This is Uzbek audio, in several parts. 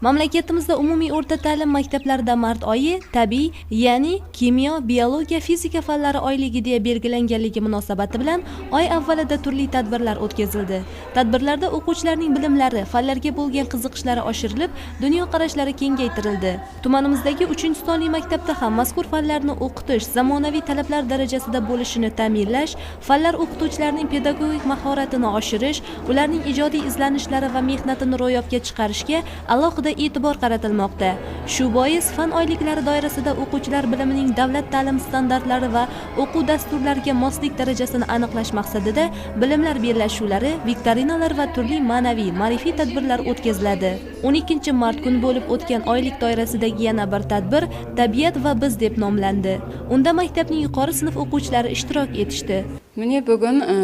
mamlakatimizda umumiy o'rta ta'lim maktablarida mart oyi tabiiy ya'ni kimyo biologiya fizika fanlari oyligi deya belgilanganligi munosabati bilan oy avvalida turli tadbirlar o'tkazildi. Tadbirlarda o'quvchilarning bilimlari fanlarga bo'lgan qiziqishlari oshirilib dunyoqarashlari kengaytirildi. Tumanimizdagi uchinchi sonli maktabda ham mazkur fanlarni o'qitish zamonaviy talablar darajasida bo'lishini ta'minlash fanlar o'qituvchilarining pedagogik mahoratini oshirish ularning ijodiy izlanishlari va mehnatini ro'yobga chiqarishga alohida e'tibor qaratilmoqda. Shu bois fan oyliklari doirasida o'quvchilar bilimining davlat ta'lim standartlari va o'quv dasturlariga moslik darajasini aniqlash maqsadida bilimlar bellashuvlari viktorinalar va turli ma'naviy ma'rifiy tadbirlar o'tkaziladi. 12 mart kuni bo'lib o'tgan oylik doirasidagi yana bir tadbir tabiat va biz deb nomlandi. Unda maktabning yuqori sinf o'quvchilari ishtirok etishdi. Mana bugun e,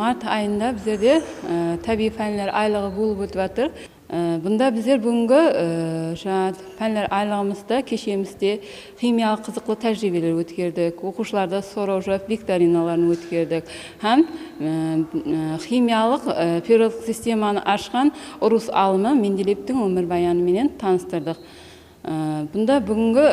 mart oyida айында e, tabiiy fanlar oyligi bo'lib айлығы ә, бұнда біздер бүгінгі жаңағы пәндер айлығымызда кешемізде химиялық қызықты тәжірибелер өткердік оқушыларда сорожов викториналарын өткердік һәм ә, химиялық периодтық системаны ашқан ұрыс алымы менделеевтің өмірбаянымен таныстырдық. Бұнда бүгінгі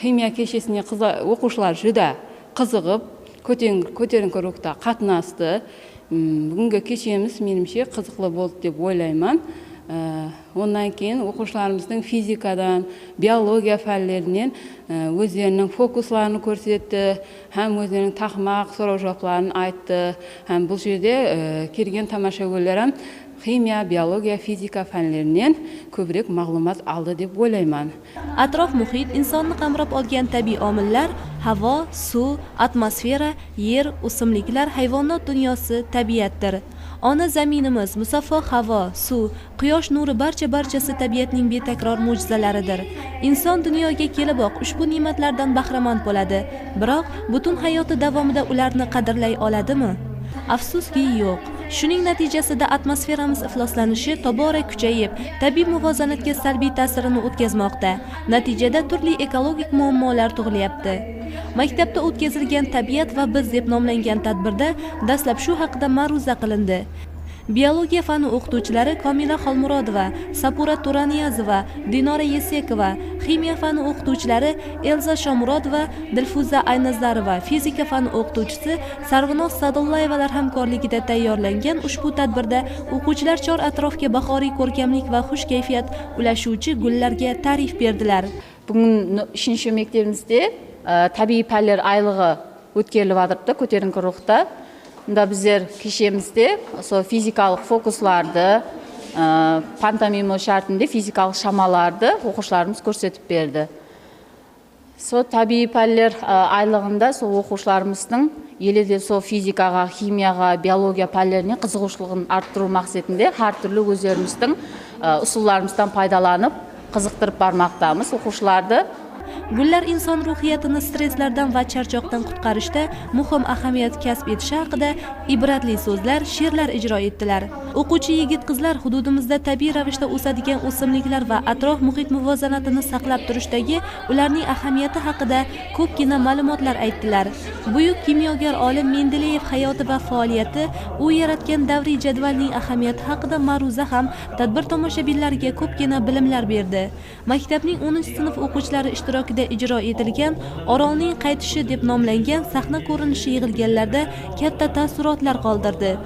химия кешесіне оқушылар жүдә қызығып көтеріңкі рухта қатынасты. Бүгінгі кешеміз меніңше қызықлы болды деп ойлаймын. Онан кейін оқушыларымыздың физикадан биология пәндерінен өздерінің фокусларын көрсетті һәм өздерінің тақмақ сұрау жауаптарын айтты. Һәм бұл жерде келген тамашагөрлерім химия биология физика пәнлерінен көбірек мағлұмат алды деп ойлаймын. Atrof muhit insonni qamrab olgan tabiiy omillar havo suv atmosfera yer o'simliklar hayvonot dunyosi tabiatdir ona zaminimiz musaffo havo suv quyosh nuri barcha barchasi tabiatning betakror mo'jizalaridir. Inson dunyoga keliboq ushbu ne'matlardan bahramand bo'ladi. Biroq butun hayoti davomida ularni qadrlay oladimi? Afsuski yo'q. Shuning natijasida atmosferamiz ifloslanishi tobora kuchayib tabiiy muvozanatga salbiy ta'sirini o'tkazmoqda. Natijada turli ekologik muammolar tug'ilyapti. Maktabda o'tkazilgan tabiat va biz deb nomlangan tadbirda dastlab shu haqida ma'ruza qilindi. Biologiya fani o'qituvchilari komila xolmurodova sapura turaniyazova dinora yesekova ximiya fani o'qituvchilari elza shomurodova dilfuza aynazarova fizika fani o'qituvchisi sarvinoz sadullayevalar hamkorligida tayyorlangan ushbu tadbirda o'quvchilar chor atrofga bahoriy ko'rkamlik va xush kayfiyat ulashuvchi gullarga ta'rif berdilar. Bugun uchinchi maktabimizda e, tabiiy fanlar oylig'i айлығы өткеріліп жатырды көтеріңкі мында біздер кешемізде сол физикалық фокусларды ә, пантомимо шартында физикалық шамаларды оқушыларымыз көрсетіп берді. Сол табиғи пәндер айлығында сол оқушыларымыздың еледе сол физикаға химияға биология пәндеріне қызығушылығын арттыру мақсатында әртүрлі өздеріміздің ұсуларымыздан пайдаланып қызықтырып бармақтамыз. Оқушыларды gullar inson ruhiyatini stresslardan va charchoqdan qutqarishda muhim ahamiyat kasb etishi haqida ibratli so'zlar she'rlar ijro etdilar. O'quvchi yigit qizlar hududimizda tabiiy ravishda o'sadigan o'simliklar va atrof muhit muvozanatini saqlab turishdagi ularning ahamiyati haqida ko'pgina ma'lumotlar aytdilar. Buyuk kimyogar olim mendeleyev hayoti va faoliyati u yaratgan davriy jadvalning ahamiyati haqida ma'ruza ham tadbir tomoshabinlariga ko'pgina bilimlar berdi. Maktabning 10 sinf o'quvchilari ishtirokida ijro etilgan orolning qaytishi deb nomlangan sahna ko'rinishi yig'ilganlarda katta taassurotlar qoldirdi.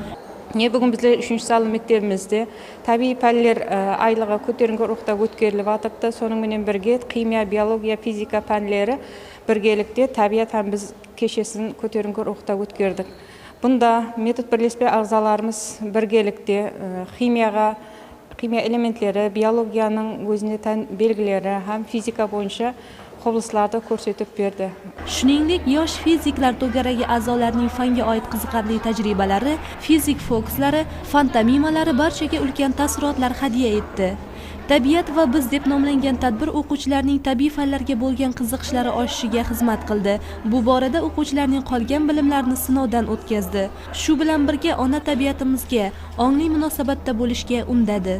Міне бүгін біздер үшінші салы мектебімізде табиғи пәндер айлығы көтеріңкі рухта өткеріліп bilan сонымен бірге химия биология физика пәндері біргелікте ham biz біз кешесін көтеріңкі рухта өткердік бұнда метод бірлеспе ағзаларымыз біргелікте Kimya elementlari biologiyaning биологияның өзіне тән fizika һәм физика бойынша berdi. Көрсетіп shuningdek yosh fiziklar to'garagi a'zolarining fanga oid qiziqarli tajribalari fizik fokuslari fantomimalari barchaga ulkan taassurotlar hadya etdi. Tabiat va biz deb nomlangan tadbir o'quvchilarning tabiiy fanlarga bo'lgan qiziqishlari oshishiga xizmat qildi. Bu borada o'quvchilarning qolgan bilimlarini sinovdan o'tkazdi. Shu bilan birga ona tabiatimizga ongli munosabatda bo'lishga undadi.